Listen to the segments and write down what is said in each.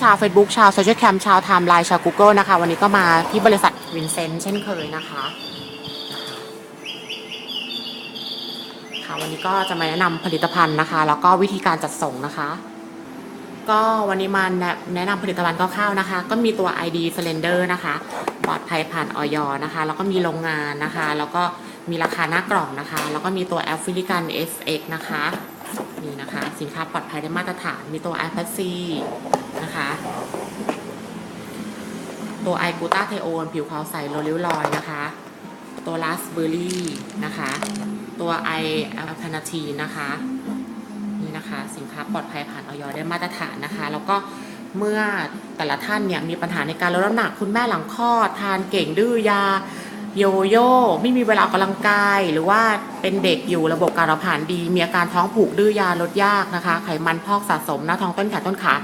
ชาว Facebook ชาวโซเชียลแคมชาวไทม์ไลน์ชาว Google นะคะ วันนี้ก็มาที่บริษัทวินเซนต์เช่นเคยนะคะค่ะวันนี้ก็จะมาแนะนำผลิตภัณฑ์นะคะ แล้วก็วิธีการจัดส่งนะคะ ก็วันนี้มาแนะแนะนำผลิตภัณฑ์คร่าวๆนะคะ ก็มีตัว ID Slender นะคะ ปลอดภัยผ่านออยนะคะ แล้วก็มีโรงงานนะคะ แล้วก็ มีราคาหน้ากล่องนะคะ แล้วก็มีตัวแอฟริกัน SX นะคะนี่นะคะ สินค้าปลอดภัยได้มาตรฐาน มีตัว i p a c นะคะ ตัวไอกูต้าเทโอนผิวขาวใสโรลิวลอยนะคะ ตัวลาสเบอร์รี่นะคะ ตัวไอพานาทีนะคะนี่นะคะ สินค้าปลอดภัยผ่านออยได้มาตรฐานนะคะ แล้วก็เมื่อแต่ละท่านเนี่ยมีปัญหาในการลดน้ำหนักคุณแม่หลังคลอดทานเก่งดื้อยา โยโย่ไม่มีเวลาออกกำลังกาย หรือว่าเป็นเด็กอยู่ระบบการเผาผลาญดี มีอาการท้องผูกดื้อยาลดยากนะคะ ไขมันพอกสะสมหน้าท้องต้นแขนต้นขา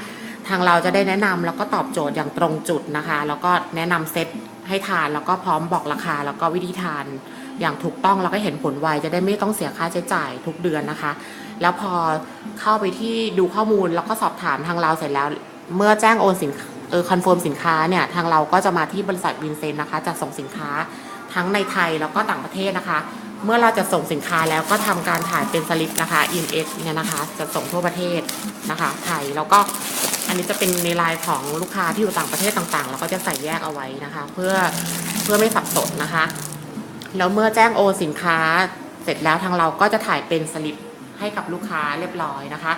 ทางเราจะได้แนะนำแล้วก็ตอบโจทย์อย่างตรงจุดนะคะ แล้วก็แนะนำเซตให้ทานแล้วก็พร้อมบอกราคา แล้วก็วิธีทานอย่างถูกต้องแล้วก็เห็นผลไวจะได้ไม่ต้องเสียค่าใช้จ่ายทุกเดือนนะคะ แล้วพอเข้าไปที่ดูข้อมูลแล้วก็สอบถามทางเราเสร็จแล้ว เมื่อแจ้งโอนสินเออคอนเฟิร์มสินค้าเนี่ยทางเราก็จะมาที่บริษัทวินเซนนะคะจัดส่งสินค้า ทั้งในไทยแล้วก็ต่างประเทศนะคะ เมื่อเราจะส่งสินค้าแล้วก็ทำการถ่ายเป็นสลิปนะคะ IMS เนี่ยนะคะ จะส่งทั่วประเทศนะคะ ไทยแล้วก็อันนี้จะเป็นในลน์ของลูกค้าที่อยู่ต่างประเทศต่างๆ เราก็จะใส่แยกเอาไว้นะคะ เพื่อเพื่อไม่สับสนนะคะแล้วเมื่อแจ้งโอนสินค้าเสร็จแล้วทางเราก็จะถ่ายเป็นสลิปให้กับลูกค้าเรียบร้อยนะคะ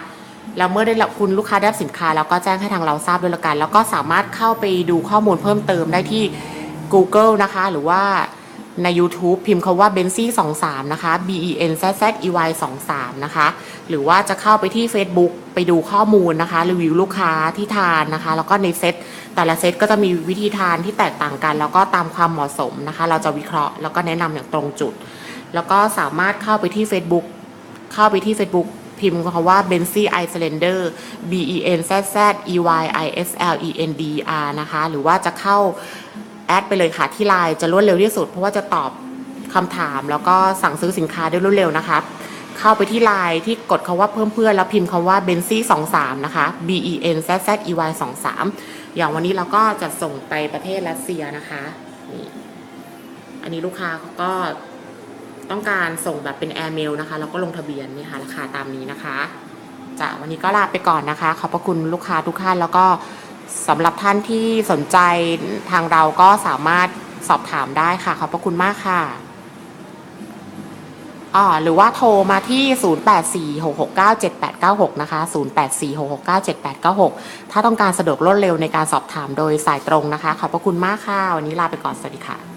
แล้วเมื่อได้รับคุณลูกค้าได้สินค้า แล้วก็แจ้งให้ทางเราทราบด้วยละกัน แล้วก็สามารถเข้าไปดูข้อมูลเพิ่มเติมได้ที่ Google นะคะ หรือว่า ใน YouTube พิมพ์คาว่า b e n z y 23นะคะ B E N Z Z E Y 23นะคะ หรือว่าจะเข้าไปที่ Facebook ไปดูข้อมูลนะคะ รีวิวลูกค้าที่ทานนะคะ แล้วก็ในเซตแต่ละเซตก็จะมีวิธีทานที่แตกต่างกัน แล้วก็ตามความเหมาะสมนะคะ เราจะวิเคราะห์แล้วก็แนะนำอย่างตรงจุด แล้วก็สามารถเข้าไปที่ Facebook เข้าไปที่ Facebook พิมพ์คำว่า b e n z y i Slender B E N Z Z E Y I S L E N D R นะคะ หรือว่าจะเข้า แอดไปเลยค่ะที่ไลน์จะรวดเร็วที่สุด เพราะว่าจะตอบคำถามแล้วก็สั่งซื้อสินค้าได้รวดเร็วนะคะเข้าไปที่ไลน์ที่กดคาว่าเพิ่มเพื่อนแล้วพิมพ์คำว่า b e n z y 23นะคะ B E N Z Z E Y 23อย่างวันนี้เราก็จะส่งไปประเทศรัสเซียนะคะนี่อันนี้ลูกค้าเขาก็ต้องการส่งแบบเป็นแอร์เมลนะคะแล้วก็ลงทะเบียนนี่ค่ะราคาตามนี้นะคะจะวันนี้ก็ลาไปก่อนนะคะ ขอบพระคุณลูกค้าทุกท่านแล้วก็ สำหรับท่านที่สนใจทางเราก็สามารถสอบถามได้ค่ะ ขอบพระคุณมากค่ะอ๋อหรือว่าโทรมาที่ 0846697896 นะคะ 0846697896 ถ้าต้องการสะดวกรวดเร็วในการสอบถามโดยสายตรงนะคะ ขอบพระคุณมากค่ะ วันนี้ลาไปก่อน สวัสดีค่ะ